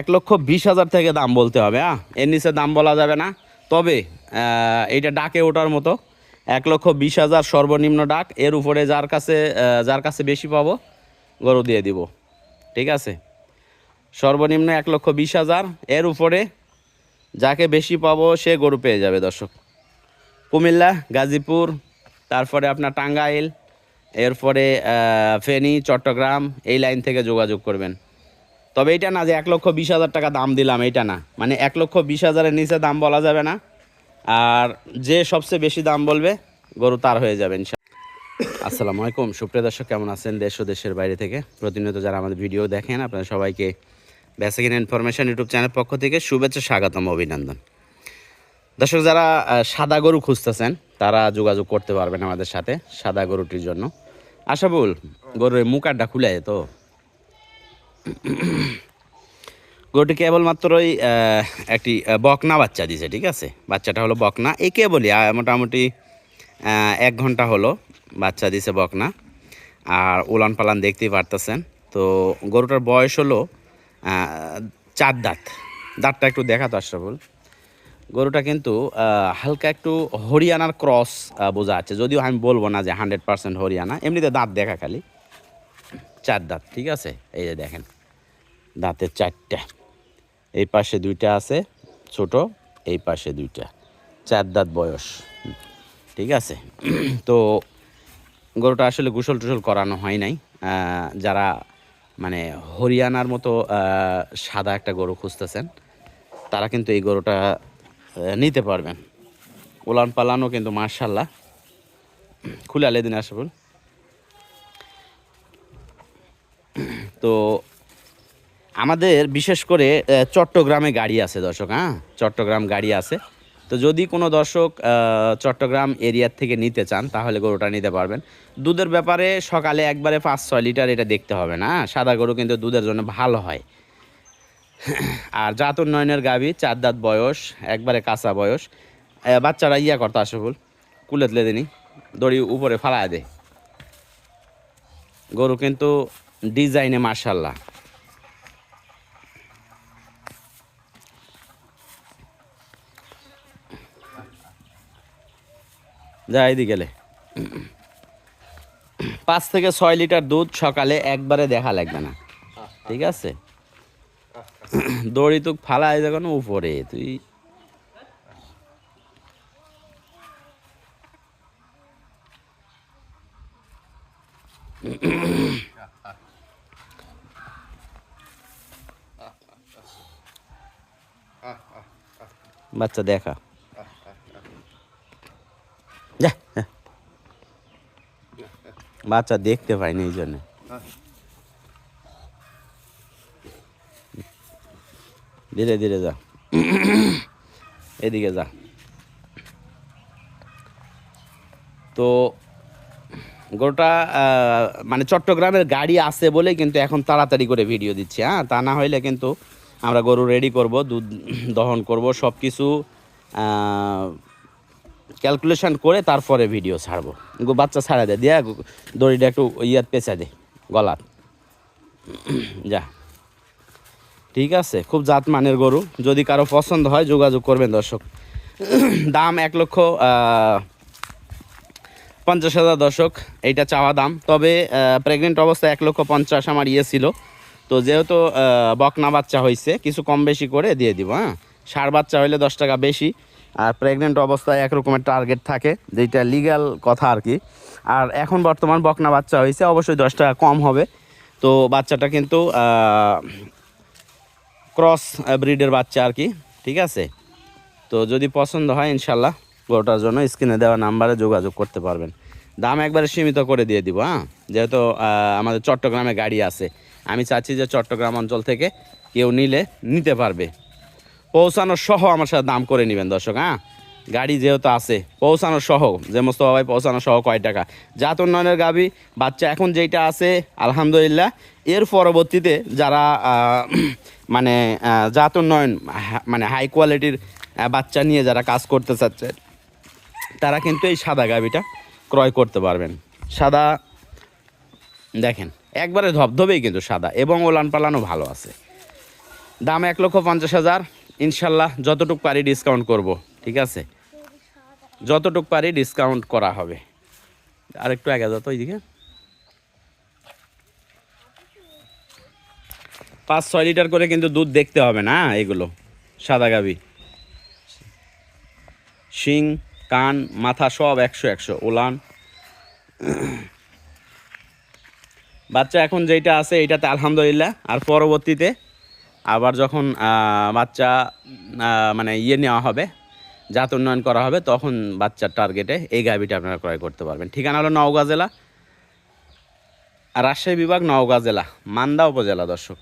এক লক্ষ বিশ হাজার থেকে দাম বলতে হবে হ্যাঁ এর নিচে দাম বলা যাবে না। তবে এইটা ডাকে ওঠার মতো। এক লক্ষ বিশ হাজার সর্বনিম্ন ডাক, এর উপরে যার কাছে যার কাছে বেশি পাবো, গরু দিয়ে দিব। ঠিক আছে? সর্বনিম্ন এক লক্ষ বিশ হাজার, এর উপরে যাকে বেশি পাবো, সে গরু পেয়ে যাবে, দর্শক। কুমিল্লা, গাজীপুর, তারপরে আপনার টাঙ্গাইল, এরপরে ফেনী, চট্টগ্রাম, এই লাইন থেকে যোগাযোগ করবেন। তবে এটা না যে এক লক্ষ বিশ হাজার টাকা দাম দিলাম, এটা না। মানে এক লক্ষ বিশ হাজারের নিচে দাম বলা যাবে না। আর যে সবচেয়ে বেশি দাম বলবে, গরু তার হয়ে যাবে আসসালামু আলাইকুম। সুপ্রিয় দর্শক, কেমন আছেন দেশ ও দেশের বাইরে থেকে? প্রতিনিয়ত যারা আমাদের ভিডিও দেখেন, আপনারা সবাইকে বেসিক ইনফরমেশন ইউটিউব চ্যানেল পক্ষ থেকে শুভেচ্ছা, স্বাগতম, অভিনন্দন। দর্শক, যারা সাদা গরু খুঁজতেছেন, তারা যোগাযোগ করতে পারবেন আমাদের সাথে সাদা গরুটির জন্য। আশাবুল, গরুর এই মুখারটা খুলে তো? গরুটি কেবলমাত্র ওই একটি বকনা বাচ্চা দিছে ঠিক আছে? বাচ্চাটা হলো বকনা। এই কেবলই আহ, মোটামুটি এক ঘণ্টা হলো বাচ্চা দিছে বকনা। আর উলান পালান দেখতেই পারতেছেন। তো গরুটার বয়স হলো চার দাঁত। দাঁতটা একটু দেখাতো আশরাফুল। গরুটা কিন্তু হালকা একটু হরিয়ানার ক্রস বোঝা আছে। যদিও আমি বলব না যে হান্ড্রেড পার্সেন্ট হরিয়ানা এমনিতে দাঁত দেখা খালি। চার দাঁত, ঠিক আছে? এই যে দেখেন, দাঁতের চারটা। এই পাশে দুইটা আছে, ছোট, এই পাশে দুইটা। চার দাঁত বয়স, ঠিক আছে? তো গরুটা আসলে গোসল টুসল করানো হয় নাই। যারা মানে হরিয়ানার মতো সাদা একটা গরু খুঁজতেছেন, তারা কিন্তু এই গরুটা নিতে পারবেন। উলান পালানো কিন্তু মার্শাল্লাহ খুলে আলে দিন আসবুল তো আমাদের বিশেষ করে চট্টগ্রামে গাড়ি আছে দর্শক হ্যাঁ? চট্টগ্রাম গাড়ি আছে। তো যদি কোনো দর্শক চট্টগ্রাম এরিয়ার থেকে নিতে চান, তাহলে গরুটা নিতে পারবেন। দুধের ব্যাপারে সকালে একবারে পাঁচ ছয় লিটার এটা দেখতে হবে না সাদা গরু কিন্তু দুধের জন্য ভালো হয়। আর জাত উন্নয়নের গাভী, চার দাঁত বয়স, একবারে কাঁচা বয়স। বাচ্চারা ইয়া করতে আসে ভুল কুলে তুলে দিনি, দড়ি উপরে ফালায় দে। গরু কিন্তু ডিজাইনে মার্শাল্লাহ যা, এদিকে গেলে পাঁচ থেকে ছয় লিটার দুধ সকালে একবারে দেখা লাগবে না। ঠিক আছে? দড়ি তুক ফালাই যখন উপরে, তুই বাচ্চা দেখা। বাচ্চা দেখতে পাইনি এই জন্য। ধীরে ধীরে যা। এদিকে যা। তো গোটা মানে চট্টগ্রামের গাড়ি আছে বলে কিন্তু এখন তাড়াতাড়ি করে ভিডিও দিচ্ছি হ্যাঁ? তা না হইলে কিন্তু আমরা গরু রেডি করব, দুধ দহন করব সব কিছু ক্যালকুলেশন করে তারপরে ভিডিও ছাড়বো। বাচ্চা ছাড়া দে, দিয়া দড়িটা একটু ইয়াত পেঁচা দে, গলার। যা। ঠিক আছে, খুব জাত মানের গরু। যদি কারও পছন্দ হয়, যোগাযোগ করবেন দর্শক। দাম এক লক্ষ পঞ্চাশ হাজার দর্শক, এইটা চাওয়া দাম। তবে প্রেগনেন্ট অবস্থায় এক লক্ষ পঞ্চাশ আমার ইয়ে ছিল। তো যেহেতু বকনা বাচ্চা হয়েছে কিছু কম বেশি করে দিয়ে দিব হ্যাঁ? ষাঁড় বাচ্চা হইলে দশ টাকা বেশি। আর প্রেগনেন্ট অবস্থায় এক রকমের টার্গেট থাকে যেটা লিগ্যাল কথা আর কি। আর এখন বর্তমান বকনা বাচ্চা হয়েছে অবশ্যই দশ টাকা কম হবে। তো বাচ্চাটা কিন্তু ক্রস ব্রিডের বাচ্চা আর কি, ঠিক আছে? তো যদি পছন্দ হয়, ইনশাল্লাহ গরুটার জন্য স্ক্রিনে দেওয়া নাম্বারে যোগাযোগ করতে পারবেন। দাম একবারে সীমিত করে দিয়ে দিব হ্যাঁ? যেহেতু আমাদের চট্টগ্রামে গাড়ি আছে। আমি চাচ্ছি যে চট্টগ্রাম অঞ্চল থেকে কেউ নিলে নিতে পারবে। পৌঁছানোর সহ আমার সাথে দাম করে নেবেন, দর্শক হ্যাঁ? গাড়ি যেহেতু আছে, পৌঁছানোর সহ, যে মোস্তফা ভাই পৌঁছানো সহ কয় টাকা? জাত উন্নয়নের গাবি বাচ্চা এখন যেইটা আছে, আলহামদুলিল্লাহ, এর পরবর্তীতে যারা মানে জাত উন্নয়ন মানে হাই কোয়ালিটির বাচ্চা নিয়ে যারা কাজ করতে চাচ্ছে, তারা কিন্তু এই সাদা গাবিটা ক্রয় করতে পারবেন। সাদা, দেখেন, একবারে ধবধবেই কিন্তু সাদা এবং ওলান পালানো ভালো আছে। দাম এক লক্ষ পঞ্চাশ হাজার। ইনশাল্লাহ যতটুক পারি ডিসকাউন্ট করব, ঠিক আছে? যতটুক পারি ডিসকাউন্ট করা হবে। আর একটু আগে যাও তো ওইদিকে। পাঁচ ছয় লিটার করে কিন্তু দুধ দেখতে হবে না, এগুলো, সাদা গাবি। শিং কান, মাথা সব একশো একশো, ওলান। বাচ্চা এখন যেটা আছে, এইটাতে আলহামদুলিল্লাহ। আর পরবর্তীতে আবার যখন বাচ্চা মানে ইয়ে নেওয়া হবে, জাত উন্নয়ন করা হবে, তখন বাচ্চার টার্গেটে এই গাভিটা আপনারা ক্রয় করতে পারবেন। ঠিকানা হলো নওগাঁ জেলা, রাজশাহী বিভাগ, নওগাঁ জেলা, মান্দা উপজেলা, দর্শক।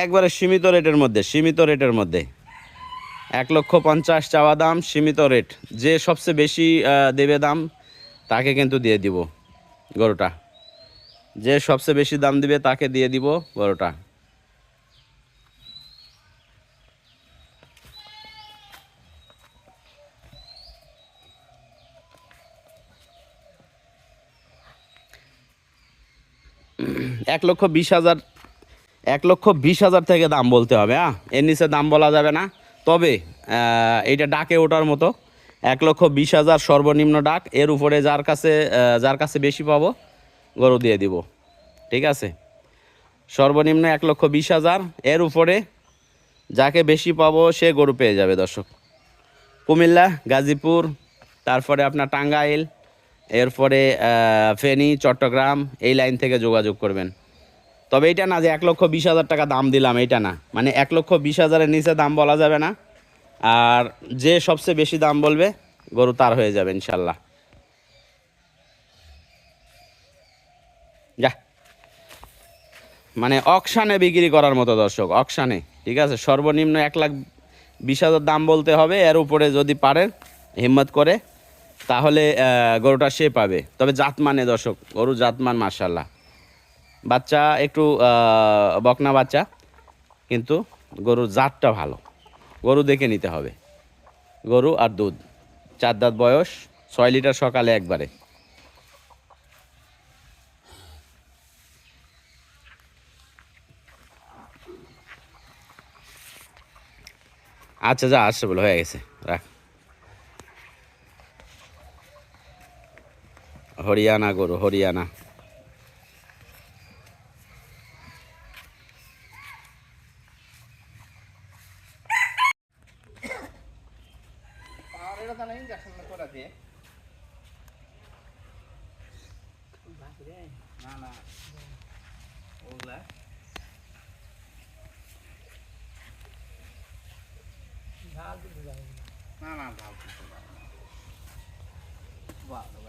একবারে সীমিত রেটের মধ্যে, সীমিত রেটের মধ্যে। এক লক্ষ পঞ্চাশ চাওয়া দাম, সীমিত রেট। যে সবচেয়ে বেশি দেবে দাম, তাকে কিন্তু দিয়ে দিব গরুটা। যে সবচেয়ে বেশি দাম দিবে, তাকে দিয়ে দিব গরুটা। এক লক্ষ বিশ হাজার এক লক্ষ বিশ হাজার থেকে দাম বলতে হবে হ্যাঁ এর নিচে দাম বলা যাবে না। তবে এইটা ডাকে ওঠার মতো। এক লক্ষ বিশ হাজার সর্বনিম্ন ডাক, এর উপরে যার কাছে যার কাছে বেশি পাবো, গরু দিয়ে দিব। ঠিক আছে? সর্বনিম্ন এক লক্ষ বিশ হাজার, এর উপরে যাকে বেশি পাবো, সে গরু পেয়ে যাবে, দর্শক। কুমিল্লা, গাজীপুর, তারপরে আপনার টাঙ্গাইল, এরপরে ফেনী, চট্টগ্রাম, এই লাইন থেকে যোগাযোগ করবেন। তবে এটা না যে এক লক্ষ বিশ হাজার টাকা দাম দিলাম এইটা না। মানে এক লক্ষ বিশ হাজারের নিচে দাম বলা যাবে না। আর যে সবচেয়ে বেশি দাম বলবে, গরু তার হয়ে যাবে, ইনশাল্লাহ। যা। মানে অকশানে বিক্রি করার মতো দর্শক, অকশানে, ঠিক আছে? সর্বনিম্ন এক লাখ বিশ হাজার দাম বলতে হবে, এর উপরে যদি পারেন, হিম্মত করে, তাহলে গরুটা সে পাবে। তবে জাতমানে দর্শক, গরু জাতমান মার্শাল্লাহ বাচ্চা একটু বকনা বাচ্চা, কিন্তু গরুর জাতটা ভালো। গরু দেখে নিতে হবে। গরু আর দুধ। চার দাঁত বয়স, ছয় লিটার সকালে একবারে। আচ্ছা যা, আসছে বলে, হয়ে গেছে। রাখ। হরিয়ানা গরু, হরিয়ানা। না না ওগুলা না না ভালো